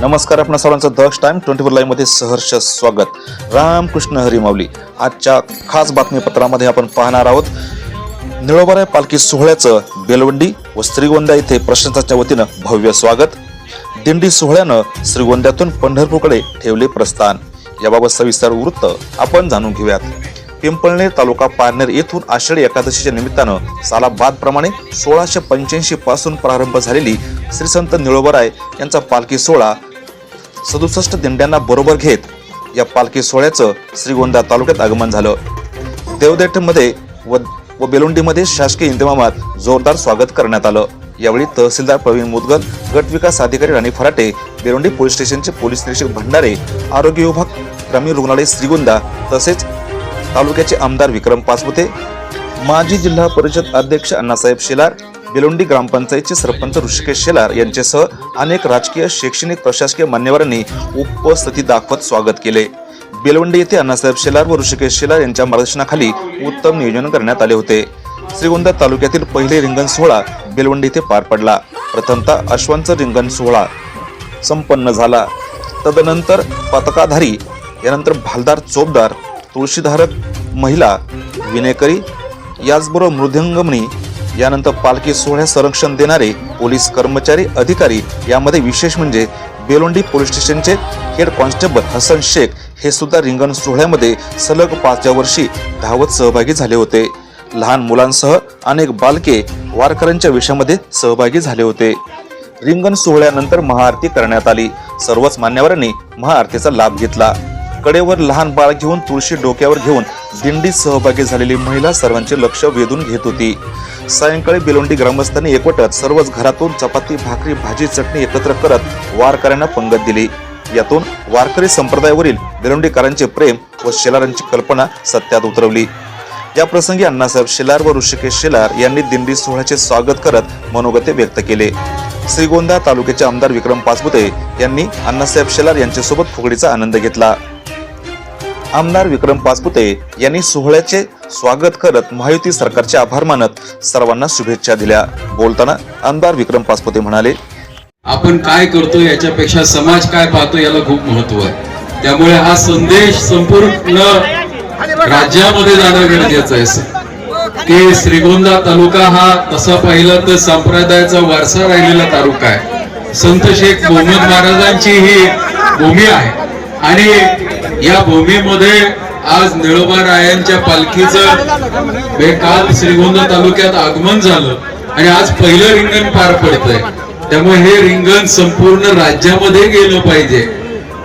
नमस्कार आपण सर्वांचं दक्ष टाइम ट्वेंटी फोर लाईव्हमध्ये सहर्ष स्वागत. रामकृष्ण हरिमावली. आजच्या खास बातमीपत्रामध्ये आपण पाहणार आहोत निळोबाराय पालखी सोहळ्याचं बेलवंडी व श्रीगोंदा येथे प्रशासनाच्या वतीनं भव्य स्वागत. दिंडी सोहळ्यानं श्रीगोंद्यातून पंढरपूरकडे ठेवले प्रस्थान. याबाबत सविस्तर वृत्त आपण जाणून घेऊयात. पिंपळनेर तालुका पारनेर येथून आषाढी एकादशीच्या निमित्तानं सालाबाद प्रमाणे सोळाशे पंच्याऐंशी पासून प्रारंभ झालेली श्री संत निळोबराय यांचा पालखी सोहळा सदुसष्ट दिंड्यांना बरोबर घेत या पालखी सोहळ्याचं श्रीगोंदा तालुक्यात आगमन झालं. देवदेठमध्ये व व बेलुंडीमध्ये शासकीय इंतमामात जोरदार स्वागत करण्यात आलं. यावेळी तहसीलदार प्रवीण मुदगल गट विकास अधिकारी राणी फराटे बेलुंडी पोलीस स्टेशनचे पोलीस निरीक्षक भंडारे आरोग्य विभाग ग्रामीण रुग्णालय श्रीगोंदा तसेच तालुक्याचे आमदार विक्रम पासपुते माजी जिल्हा परिषद अध्यक्ष अण्णासाहेब शेलार बेलोंडी ग्रामपंचायतचे सरपंच ऋषिकेश शेलार यांच्यासह अनेक राजकीय शैक्षणिक प्रशासकीय मान्यवरांनी उपस्थिती दाखवत स्वागत केले. बेलवंडी येथे अण्णासाहेब शेलार व ऋषिकेश शेलार यांच्या मार्गदर्शनाखाली उत्तम नियोजन करण्यात आले होते. श्रीगोंदा तालुक्यातील पहिले रिंगण सोहळा बेलवंडी येथे पार पडला. प्रथमतः अश्वांचा रिंगण सोहळा संपन्न झाला. तदनंतर पताकाधारी यानंतर भालदार चोपदार तुळशीधारक महिला विनेकरी याचबरोबर मृदंगमणी यानंतर पालखी सोहळ्यास संरक्षण देणारे पोलीस कर्मचारी अधिकारी यामध्ये विशेष म्हणजे Belwandi police station head constable Hasan Shaikh हे सुद्धा रिंगण सोहळ्यामध्ये सलग पाचव्या वर्षी धावत सहभागी झाले होते. लहान मुलांसह अनेक बालके वारकऱ्यांच्या विषयामध्ये सहभागी झाले होते. रिंगण सोहळ्यानंतर महाआरती करण्यात आली. सर्वच मान्यवरांनी महाआरतीचा लाभ घेतला. कडेवर लहान बाळ घेऊन तुळशी डोक्यावर घेऊन दिंडीत सहभागी झालेली महिला सर्वांचे लक्ष वेधून घेत होती. सायंकाळी बेलोंडी ग्रामस्थांनी एकवटत सर्वच घरातून चपाती भाकरी भाजी चटणी एकत्र करत वारकऱ्यांना पंगत दिली. यातून वारकरी संप्रदायावरील बेलोंडीकरांचे प्रेम व शेलारांची कल्पना सत्यात उतरवली. या प्रसंगी अण्णासाहेब शेलार व ऋषिकेश शेलार यांनी दिंडी सोहळ्याचे स्वागत करत मनोगते व्यक्त केले. श्रीगोंदा तालुक्याचे आमदार विक्रम पाचपुते यांनी अण्णासाहेब शेलार यांच्यासोबत फुगडीचा आनंद घेतला. आमदार विक्रम पाचपुते यांनी सोहळ्याचे स्वागत करत महायुती सरकारचे आभार मानत सर्वांना शुभेच्छा दिल्या. बोलताना आमदार विक्रम पाचपुते म्हणाले आपण काय करतो याच्यापेक्षा समाज काय पाहतो याला खूप महत्त्व आहे. त्यामुळे हा संदेश संपूर्ण राज्यामध्ये जाणं गरजेचं आहे की श्रीगोंदा तालुका हा तसा पाहिला तर संप्रदायाचा वारसा राहिलेला तालुका आहे. संत शेख मोहम्मद महाराजांची ही भूमी आहे. आणि या भूमीमध्ये आज निळोबा रायांच्या पालखीचं हे काल श्रीगोंदा तालुक्यात आगमन झालं आणि आज पहिलं रिंगण पार पडतंय. त्यामुळे हे रिंगण संपूर्ण राज्यामध्ये गेलं पाहिजे.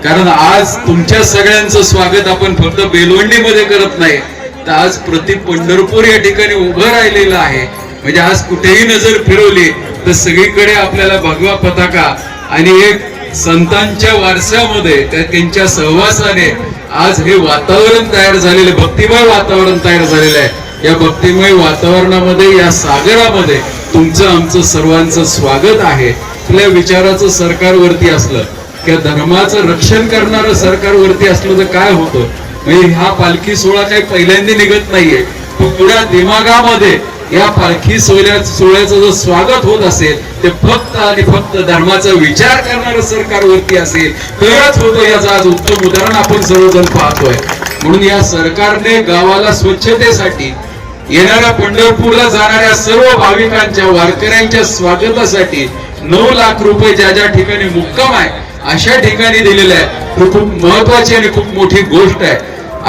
कारण आज तुमच्या सगळ्यांचं स्वागत आपण फक्त बेलवंडीमध्ये करत नाही तर आज प्रति पंढरपूर या ठिकाणी उभं राहिलेलं आहे. म्हणजे आज कुठेही नजर फिरवली तर सगळीकडे आपल्याला भगवा पताका आणि एक संतांच्या वारशामध्ये त्या त्यांच्या सहवासाने आज हे वातावरण तयार झालेले भक्तिमय वातावरण तयार झालेलं आहे. या भक्तिमय वातावरणामध्ये या सागरामध्ये तुमचं आमचं सर्वांचं स्वागत आहे. आपल्या विचाराचं सरकारवरती असलं किंवा धर्माचं रक्षण करणारं सरकारवरती असलं तर काय होतं? म्हणजे हा पालखी सोहळा काही पहिल्यांदा निघत नाहीये. पण दिमागामध्ये या पालखी सोहळ्या सोहळ्याचं जर स्वागत होत असेल ते फक्त आणि फक्त धर्माचा विचार करणारं सरकारवरती असेल तरच होतं याचं आज उत्तम उदाहरण आपण सर्वजण पाहतोय. म्हणून या सरकारने गावाला स्वच्छतेसाठी येणाऱ्या पंढरपूरला जाणाऱ्या सर्व भाविकांच्या वारकऱ्यांच्या स्वागतासाठी नऊ लाख रुपये ज्या ज्या ठिकाणी मुक्काम आहे अशा ठिकाणी दिलेलं आहे. खूप महत्वाची आणि खूप मोठी गोष्ट आहे.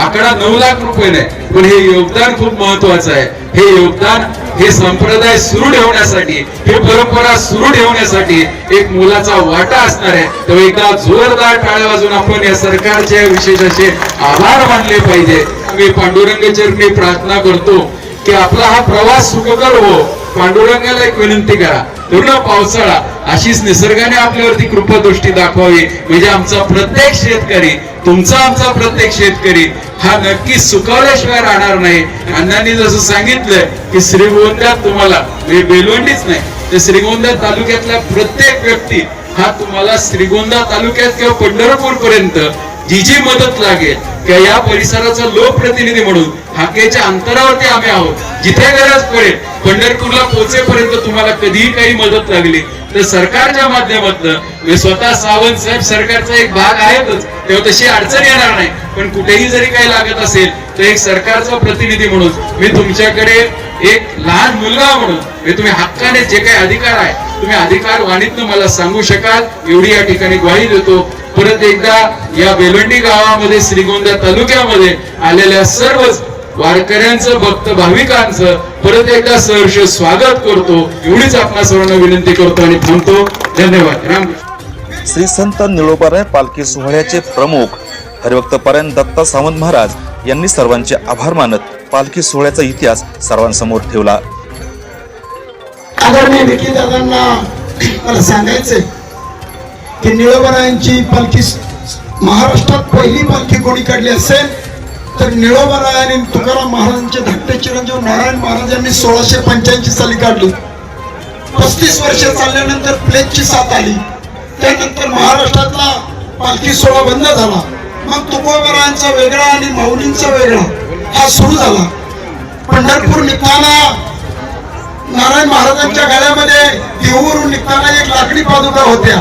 आकडा नऊ लाख रुपये नाही. पण हे योगदान खूप महत्वाचं आहे. हे योगदान हे संप्रदाय सुरू ठेवण्यासाठी हे परंपरा सुरू ठेवण्यासाठी एक मुलाचा वाटा असणार आहे. तेव्हा एकदा जोरदार टाळ्या वाजून आपण या सरकारचे विशेष असे आभार मानले पाहिजे. मी पांडुरंग चरणी प्रार्थना करतो की आपला हा प्रवास सुखकर हो. पांडुरंगाला एक विनंती करा. पूर्ण पावसाळा अशीच निसर्गाने आपल्यावरती कृपादृष्टी दाखवावी. म्हणजे आमचा प्रत्येक शेतकरी तुमचा आमचा प्रत्येक शेतकरी हा नक्की सुखावल्याशिवाय राहणार नाही. अण्णांनी जसं सांगितलं की श्रीगोंद्यात तुम्हाला म्हणजे बेलवंडीच नाही तर श्रीगोंदा तालुक्यातला प्रत्येक व्यक्ती हा तुम्हाला श्रीगोंदा तालुक्यात किंवा पंढरपूर पर्यंत जी जी मदत लागेल किंवा या परिसराचा लोकप्रतिनिधी म्हणून हाकेच्या अंतरावरती आम्ही आहोत. जिथे गरज पडेल पंढरपूरला पोहोचेपर्यंत तुम्हाला कधीही काही मदत लागली. तर सरकारच्या माध्यमातून मी म्हणजे स्वतः सावंत साहेब सरकारचा एक भाग आहेतच. तेव्हा तशी अडचण येणार नाही. पण कुठेही जरी काही लागत असेल तर एक सरकारचा प्रतिनिधी म्हणून मी तुमच्याकडे एक लहान मुलगा म्हणून मी तुम्ही हक्काने जे काही अधिकार आहे तुम्ही अधिकार वाणीतनं मला सांगू शकाल. एवढी या ठिकाणी ग्वाही देतो. परत एकदा या बेलवंडी गावामध्ये श्रीगोंदा तालुक्यामध्ये आलेल्या सर्वच वारकऱ्यांचं भक्त भाविकांचं परत एकदा सहर्ष स्वागत करतो. एवढीच आपणा सर्वांना विनंती करतो आणि थांबतो. धन्यवाद. राम. श्री संत निळोबाराय पालखी सोहळ्याचे प्रमुख हरिभक्त परायण दत्ता सावंत महाराज यांनी सर्वांचे आभार मानत पालखी सोहळ्याचा इतिहास सर्वांसमोर ठेवला. आदरणीय विकी दादांना मला सांगायचंय की निळोबरायांची पालखी महाराष्ट्रात पहिली पालखी कोणी काढली असेल? तर निळोबराय आणि तुकाराम महाराजांचे धाकटे चिरंजीव नारायण महाराजांनी सोळाशे पंच्याऐंशी साली काढली. पस्तीस वर्ष चालल्यानंतर प्लेगची साथ आली. त्यानंतर महाराष्ट्रातला पालखी सोहळा बंद झाला. मग तुकोबरायांचा वेगळा आणि माऊलींचा वेगळा हा सुरू झाला. पंढरपूर निघताना नारायण महाराजांच्या गळ्यामध्ये देहूवरून निघताना एक लाकडी पादुका होत्या.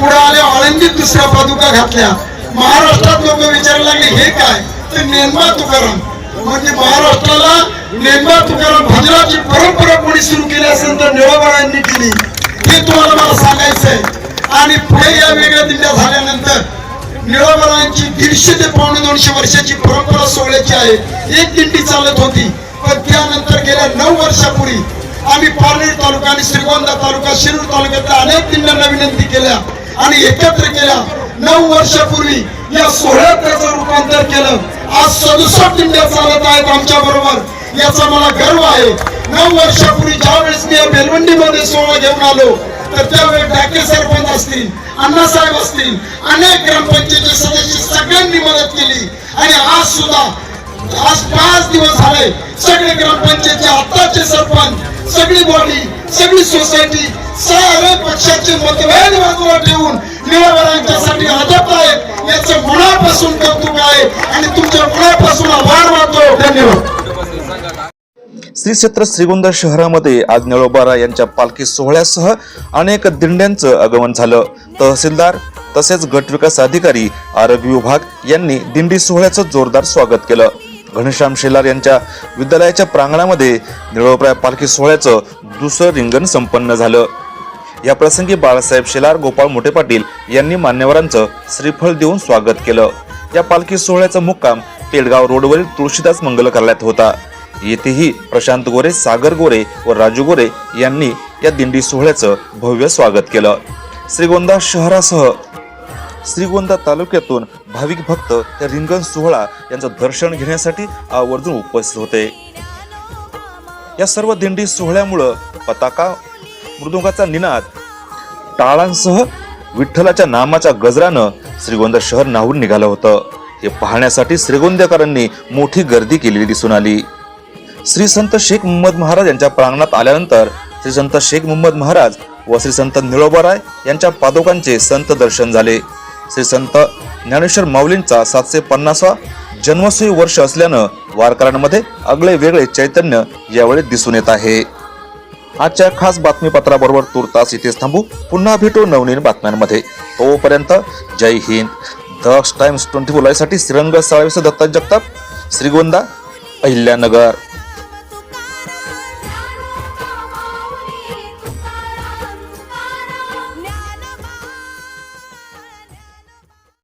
पुढे आल्या आळंदीत दुसऱ्या पादुका घातल्या. महाराष्ट्रात लोक विचारायला लागले हे काय? ते नेमबा तुकाराम. म्हणजे महाराष्ट्राला नेमबा तुकाराम भजनाची परंपरा कोणी सुरू केली असेल तर निळोबाळांनी केली. हे तुम्हाला मला सांगायचंय. आणि पुढे या वेगळ्या दिंड्या झाल्यानंतर निळोबाळांची दीडशे ते पावणे दोनशे वर्षाची परंपरा सोहळ्याची आहे. एक दिंडी चालत होती. पण त्यानंतर गेल्या नऊ वर्षापूर्वी आम्ही पारनेर तालुका आणि श्रीगोंदा तालुका शिरूर तालुक्यातल्या अनेक दिंड्यांना विनंती केल्या आणि एकत्र केल्या. नऊ वर्षापूर्वी या सोहळ्यात त्याचं रूपांतर केलं. सदुसष्ट इंडिया चालत आहेत आमच्या बरोबर. याचा मला गर्व आहे. नऊ वर्षापूर्वी ज्या वेळेस मी बेलवंडीमध्ये सोहळा घेऊन आलो तर त्यावेळी डाके सरपंच असतील अण्णासाहेब असतील अनेक ग्रामपंचायतीचे सदस्य सगळ्यांनी मदत केली. आणि आज सुद्धा आज पाच दिवस झाले सगळे ग्रामपंचायतचे आत्ताचे सरपंच सगळी बॉडी सगळी सोसायटी सारे पक्षाचे मतभेद बाजूला ठेवून निरावरांच्यासाठी अजब आहेत याचं मनापासून कौतुक आहे आणि तुमच्या मनापासून आभार मानतो. धन्यवाद. श्री क्षेत्र श्रीगोंदा शहरामध्ये आज निळोबारा यांच्या पालखी सोहळ्यासह अनेक दिंड्यांचं आगमन झालं. तहसीलदार तसेच गटविकास अधिकारी आरोग्य विभाग यांनी दिंडी सोहळ्याचं जोरदार स्वागत केलं. घनश्याम शेलार यांच्या विद्यालयाच्या प्रांगणामध्ये निळोबरा पालखी सोहळ्याचं दुसरं रिंगण संपन्न झालं. या प्रसंगी बाळासाहेब शेलार गोपाळ मोठे पाटील यांनी मान्यवरांचं श्रीफळ देऊन स्वागत केलं. या पालखी सोहळ्याचा मुक्काम पेडगाव रोडवरील तुळशीदास मंगल कार्यालयात होता. येथेही प्रशांत गोरे सागर गोरे व राजू गोरे यांनी या दिंडी सोहळ्याचं भव्य स्वागत केलं. श्रीगोंदा शहरासह श्रीगोंदा तालुक्यातून भाविक भक्त त्या रिंगण सोहळा यांचं दर्शन घेण्यासाठी आवर्जून उपस्थित होते. या सर्व दिंडी सोहळ्यामुळं पताका मृदुंगाचा निनाद टाळांसह विठ्ठलाच्या नामाच्या गजरानं श्रीगोंदा शहर नाहून निघालं होतं. हे पाहण्यासाठी श्रीगोंद्याकरांनी मोठी गर्दी केलेली दिसून आली. श्री संत शेख मोहम्मद महाराज यांच्या प्रांगणात आल्यानंतर श्री संत शेख मोहम्मद महाराज व श्री संत निळोबाराय यांच्या पादुकांचे संत दर्शन झाले. श्री संत ज्ञानेश्वर माऊलींचा सातशे पन्नासवा जन्मसोयी वर्ष असल्यानं वारकऱ्यांमध्ये आगळे वेगळे चैतन्य यावेळी दिसून येत आहे. आजच्या खास बातमीपत्राबरोबर तुर्तास इथेच थांबू. पुन्हा भेटू नवनीन बातम्यांमध्ये. तोपर्यंत जय Hind. Daksh times twenty four लाईव्हसाठी श्रीरंग साळवेसह दत्ता जगताप श्रीगोंदा अहिल्यानगर.